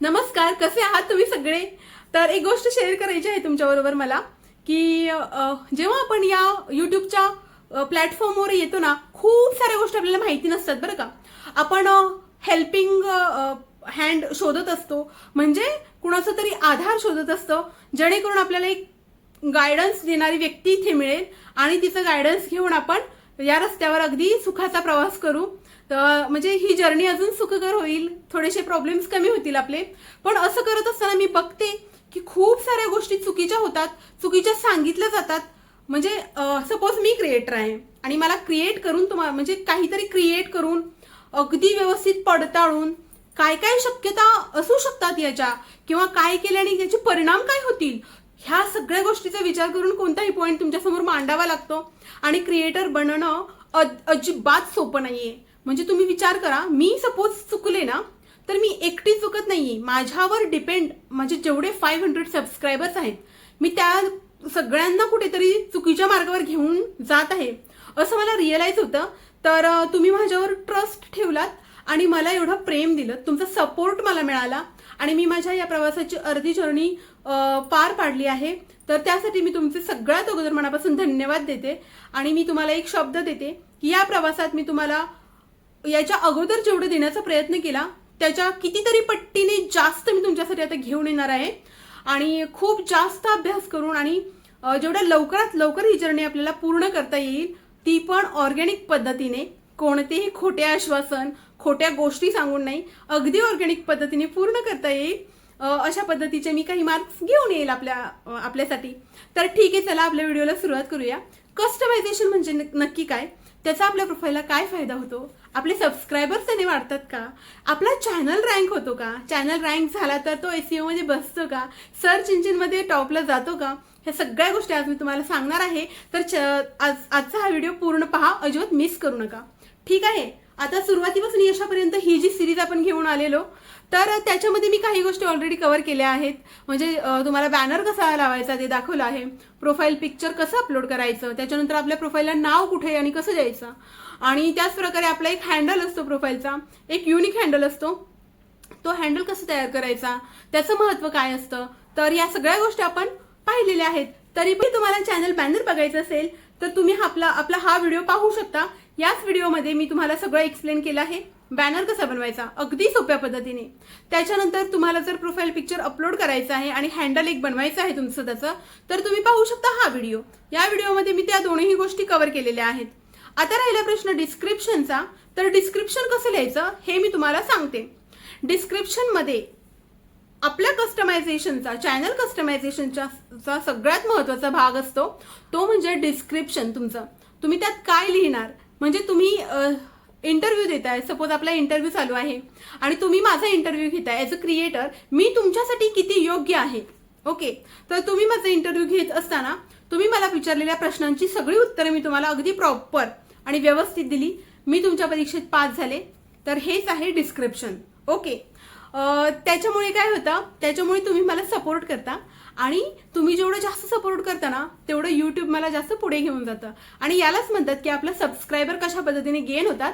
नमस्कार कसे आहात तुम्ही सगळे? तर एक गोष्ट शेअर करायची आहे तुमच्याबरोबर मला की जेव्हा आपण या युट्यूबच्या प्लॅटफॉर्मवर येतो ना खूप साऱ्या गोष्टी आपल्याला माहिती नसतात बरं का. आपण हेल्पिंग हँड शोधत असतो म्हणजे कुणाचा तरी आधार शोधत असतो जेणेकरून आपल्याला एक गायडन्स देणारी व्यक्ती इथे मिळेल आणि तिचं गायडन्स घेऊन आपण या रस्त्यावर अगदी सुखाचा प्रवास करू. तर म्हणजे ही जर्नी अजून सुखकर होईल. थोडेसे प्रॉब्लेम्स कमी होतील आपले. पण असं करत असताना मी बघते की खूप साऱ्या गोष्टी चुकीच्या होतात चुकीच्या सांगितल्या जातात. म्हणजे सपोज मी क्रिएटर आहे आणि मला क्रिएट करून तुम्हाला म्हणजे काहीतरी क्रिएट करून अगदी व्यवस्थित पडताळून काय काय शक्यता असू शकतात याच्या किंवा काय केल्याने याचे परिणाम काय होतील ह्या सगळ्या गोष्टीचा विचार करून कोणताही पॉईंट तुमच्यासमोर मांडावा लागतो. आणि क्रिएटर बनणं अजिबात सोपं नाहीये. म्हणजे तुम्ही विचार करा मी सपोज चुकले ना तर मी एकटी चुकत नाही माझ्यावर डिपेंड म्हणजे जेवढे फाईव्ह हंड्रेड सबस्क्रायबर्स आहेत मी त्या सगळ्यांना कुठेतरी चुकीच्या मार्गावर घेऊन जात आहे. असं मला रिअलाईज होतं. तर तुम्ही माझ्यावर ट्रस्ट ठेवलात आणि मला एवढं प्रेम दिलं. तुमचा सपोर्ट मला मिळाला आणि मी माझ्या या प्रवासाची अर्धी जर्नी पार पाडली आहे. तर त्यासाठी मी तुमचे सगळ्यात अगोदर मनापासून धन्यवाद देते आणि मी तुम्हाला एक शब्द देते की या प्रवासात मी तुम्हाला याच्या अगोदर जेवढं देण्याचा प्रयत्न केला त्याच्या कितीतरी पट्टीने जास्त मी तुमच्यासाठी आता घेऊन येणार आहे. आणि खूप जास्त अभ्यास करून आणि जेवढ्या लवकरात लवकर ही जर्नी आपल्याला पूर्ण करता येईल ती पण ऑर्गॅनिक पद्धतीने. कोणतेही खोटे आश्वासन खोट्या गोष्टी सांगून नाही अगदी ऑर्गॅनिक पद्धतीने पूर्ण करता येईल. अशा पद्धतीचे मी काही मार्क्स घेऊन येईल आपल्या आपल्यासाठी. तर ठीक आहे चला आपल्या व्हिडिओला सुरुवात करूया. कस्टमायझेशन म्हणजे नक्की काय? त्याचा आपल्या प्रोफाईलला काय फायदा होतो? आपले सबस्क्रायबर्स त्याने वाढतात का? आपला चॅनल रँक होतो का? चॅनल रँक झाला तर तो एसीओ मध्ये बसतो का? सर्च इंजिनमध्ये टॉपला जातो का? ह्या सगळ्या गोष्टी आज मी तुम्हाला सांगणार आहे. तर च- आज आजचा हा व्हिडिओ पूर्ण पहा. अजिबात मिस करू नका. ठीक आहे? आता सुरुवातीपासून यशापर्यंत ही जी सिरीज आपण घेऊन आलेलो तर त्याच्यामध्ये मी काही गोष्टी ऑलरेडी कव्हर केल्या आहेत. म्हणजे तुम्हाला बॅनर कसा लावायचा ते दाखवलं आहे. प्रोफाईल पिक्चर कसं अपलोड करायचं त्याच्यानंतर आपल्या प्रोफाईलला नाव कुठे आणि कसं द्यायचं. आणि त्याच प्रकारे आपला एक हँडल असतो प्रोफाईलचा एक युनिक हँडल असतो. तो हँडल कसं तयार करायचा त्याचं महत्त्व काय असतं तर या सगळ्या गोष्टी आपण पाहिलेल्या आहेत. तरी पण तुम्हाला चॅनल बॅनर बघायचं असेल तर तुम्ही आपला आपला हा व्हिडिओ पाहू शकता. याच व्हिडिओमध्ये मी तुम्हाला सगळं एक्सप्लेन केलं आहे. बॅनर कसा बनवायचा? अगदी सोप्या पद्धतीने. त्याच्यानंतर तुम्हाला जर प्रोफाईल पिक्चर अपलोड करायचं आहे आणि हँडल एक बनवायचं आहे तुमचं त्याचं तर तुम्ही पाहू शकता हा व्हिडिओ या व्हिडिओमध्ये मी त्या दोन्ही गोष्टी कव्हर केलेल्या आहेत. आता राहिला प्रश्न डिस्क्रिप्शनचा तर डिस्क्रिप्शन कसं लिहायचं हे मी तुम्हाला सांगते. डिस्क्रिप्शनमध्ये आपल्या कस्टमायझेशनचा चॅनल कस्टमायझेशनचा चा सगळ्यात महत्त्वाचा भाग असतो तो म्हणजे डिस्क्रिप्शन तुमचं. तुम्ही त्यात काय लिहिणार? म्हणजे तुम्ही इंटरव्ह्यू देताय. सपोज आपला इंटरव्ह्यू चालू आहे आणि तुम्ही माझा इंटरव्ह्यू घेताय ॲज अ क्रिएटर मी तुमच्यासाठी किती योग्य आहे? ओके? तर तुम्ही माझा इंटरव्ह्यू घेत असताना तुम्ही मला विचारलेल्या प्रश्नांची सगळी उत्तरं मी तुम्हाला अगदी प्रॉपर आणि व्यवस्थित दिली. मी तुमच्या परीक्षेत पास झाले. तर हेच आहे डिस्क्रिप्शन ओके? त्याच्यामुळे काय होतं? त्याच्यामुळे तुम्ही मला सपोर्ट करता. आणि तुम्ही जेवढं जास्त सपोर्ट करता ना तेवढं यूट्यूब मला जास्त पुढे घेऊन जातं. आणि यालाच म्हणतात की आपलं सबस्क्रायबर कशा पद्धतीने गेन होतात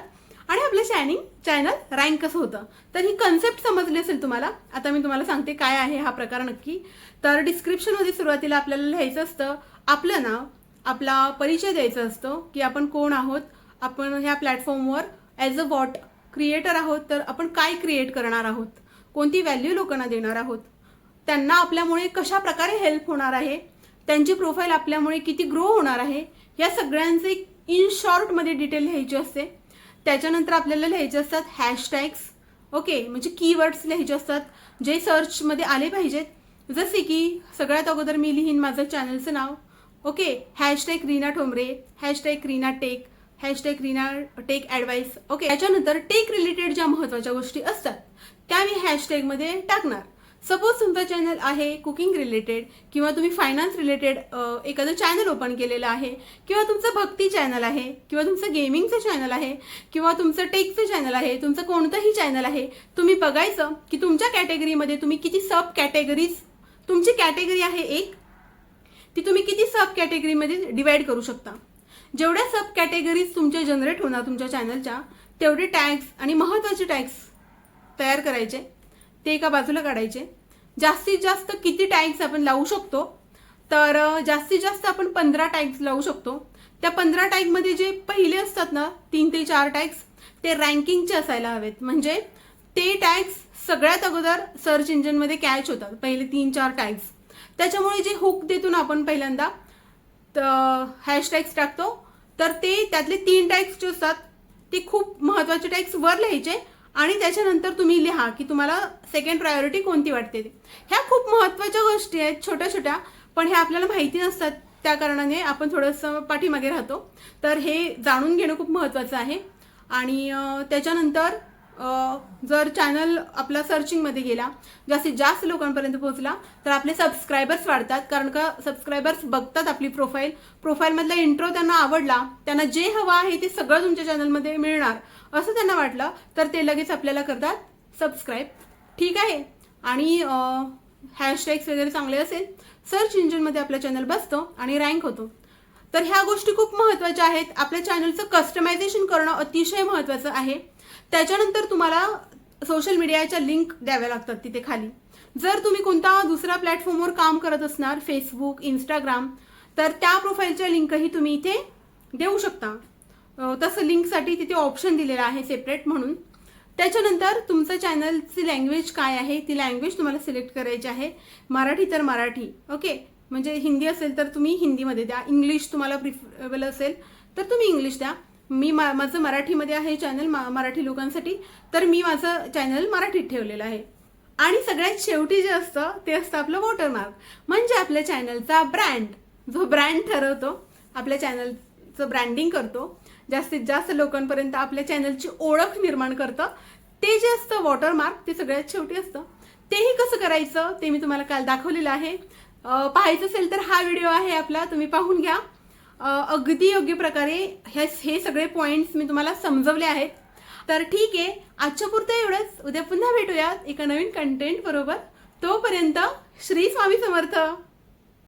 आणि आपलं चॅनिंग चॅनल रँक कसं होतं. तर ही कन्सेप्ट समजली असेल तुम्हाला आता मी तुम्हाला सांगते काय आहे हा प्रकार नक्की. तर डिस्क्रिप्शनमध्ये सुरुवातीला आपल्याला लिहायचं असतं आपलं नाव आपला परिचय द्यायचा असतो की आपण कोण आहोत आपण ह्या प्लॅटफॉर्मवर ॲज अ वॉट क्रिएटर आहोत तर आपण काय क्रिएट करणार आहोत. कोणती व्हॅल्यू लोकांना देणार आहोत? त्यांना आपल्यामुळे कशा प्रकारे हेल्प होणार आहे? त्यांची प्रोफाईल आपल्यामुळे किती ग्रो होणार आहे? या सगळ्यांचे इन शॉर्टमध्ये डिटेल लिहायची असते. त्याच्यानंतर आपल्याला लिहायचे असतात हॅशटॅग्स ओके म्हणजे कीवर्ड्स लिहायचे असतात जे सर्चमध्ये आले पाहिजेत. जसे की सगळ्यात अगोदर मी लिहीन माझं चॅनलचं नाव. Okay hashtag Reena Thombare hashtag Reena tech hashtag Reena tech advice okay त्याच्यानंतर टेक रिलेटेड ज्या महत्त्वाच्या गोष्टी असतात त्या मी हॅशटॅगमध्ये टाकणार. सपोज तुमचा चॅनल आहे कुकिंग रिलेटेड किंवा तुम्ही फायनान्स रिलेटेड एखादं चॅनल ओपन केलेलं आहे किंवा तुमचं भक्ती चॅनल आहे किंवा तुमचं गेमिंगचं चॅनल आहे किंवा तुमचं टेकचं चॅनल आहे तुमचं कोणतंही चॅनल आहे तुम्ही बघायचं की तुमच्या कॅटेगरीमध्ये तुम्ही किती सब कॅटेगरीज तुमची कॅटेगरी आहे एक ती तुम्ही किती सब कॅटेगरीमध्ये डिवाईड करू शकता. जेवढ्या सब कॅटेगरीज तुमच्या जनरेट होणार तुमच्या चॅनलच्या तेवढे टॅग्स आणि महत्त्वाचे टॅग्स तयार करायचे ते एका बाजूला काढायचे. जास्तीत जास्त किती टॅग्स आपण लावू शकतो? तर जास्तीत जास्त आपण पंधरा टॅग्स लावू शकतो. त्या पंधरा टॅगमध्ये जे पहिले असतात ना तीन ते चार टॅग्स ते रँकिंगचे असायला हवेत. म्हणजे ते टॅग्स सगळ्यात अगोदर सर्च इंजिनमध्ये कॅच होतात. पहिले तीन चार टॅग्स त्याच्यामुळे जे हुक देतो ना आपण पहिल्यांदा हॅशटॅग्स टाकतो. तर ते त्यातले तीन टॅग्स जे असतात ते खूप महत्त्वाचे टॅग्स वर लिहायचे. आणि त्याच्यानंतर तुम्ही लिहा की तुम्हाला सेकंड प्रायोरिटी कोणती वाटते ते. ह्या खूप महत्त्वाच्या गोष्टी आहेत छोट्या छोट्या पण ह्या आपल्याला माहिती नसतात. त्या कारणाने आपण थोडंसं पाठीमागे राहतो. तर हे जाणून घेणं खूप महत्त्वाचं आहे. आणि त्याच्यानंतर जर चॅनल आपला सर्चिंगमध्ये गेला जास्तीत जास्त लोकांपर्यंत पोहोचला तर आपले सबस्क्रायबर्स वाढतात. कारण का सबस्क्रायबर्स बघतात आपली प्रोफाईल प्रोफाईलमधला इंट्रो त्यांना आवडला त्यांना जे हवं आहे ते सगळं तुमच्या चॅनलमध्ये मिळणार. असं त्यांना वाटलं तर ते लगेच आपल्याला करतात सबस्क्राईब ठीक आहे? आणि हॅशटॅग्स वगैरे चांगले असेल सर्च इंजिनमध्ये आपला चॅनल बसतो आणि रँक होतो. तर ह्या गोष्टी खूप महत्त्वाच्या आहेत. आपल्या चॅनलचं कस्टमायझेशन करणं अतिशय महत्त्वाचं आहे. त्याच्यानंतर तुम्हाला सोशल मीडियाच्या लिंक द्याव्या लागतात तिथे खाली. जर तुम्ही कोणता दुसरा प्लॅटफॉर्मवर काम करत असणार फेसबुक इंस्टाग्राम तर त्या प्रोफाईलच्या लिंकही तुम्ही इथे देऊ शकता. तसं लिंकसाठी तिथे ऑप्शन दिलेलं आहे सेपरेट म्हणून. त्याच्यानंतर तुमचं चॅनलची लँग्वेज काय आहे? ती लँग्वेज तुम्हाला सिलेक्ट करायची आहे. मराठी तर मराठी ओके म्हणजे हिंदी असेल तर तुम्ही हिंदीमध्ये द्या. इंग्लिश तुम्हाला प्रिफरेबल असेल तर तुम्ही इंग्लिश द्या. मी मा माझं मराठीमध्ये आहे चॅनल मा मराठी लोकांसाठी तर मी माझं चॅनल मराठीत ठेवलेलं आहे. आणि सगळ्यात शेवटी जे असतं ते असतं आपलं वॉटरमार्क म्हणजे आपल्या चॅनलचा ब्रँड जो ब्रँड ठरवतो आपल्या चॅनलचं ब्रँडिंग करतो. जास्तीत जास्त लोकांपर्यंत आपल्या चॅनलची ओळख निर्माण करतं. ते जे असतं वॉटरमार्क ते सगळ्यात शेवटी असतं. तेही कसं करायचं ते मी तुम्हाला काल दाखवलेलं आहे. पाहायचं असेल तर हा व्हिडिओ आहे आपला तुम्ही पाहून घ्या. अगदी योग्य प्रकारे हे हे सगळे पॉईंट्स मी तुम्हाला समजवले आहेत. तर ठीक आहे आजच्या पुरतं एवढंच. उद्या पुन्हा भेटूयात एका नवीन कंटेंट बरोबर. तोपर्यंत श्री स्वामी समर्थ.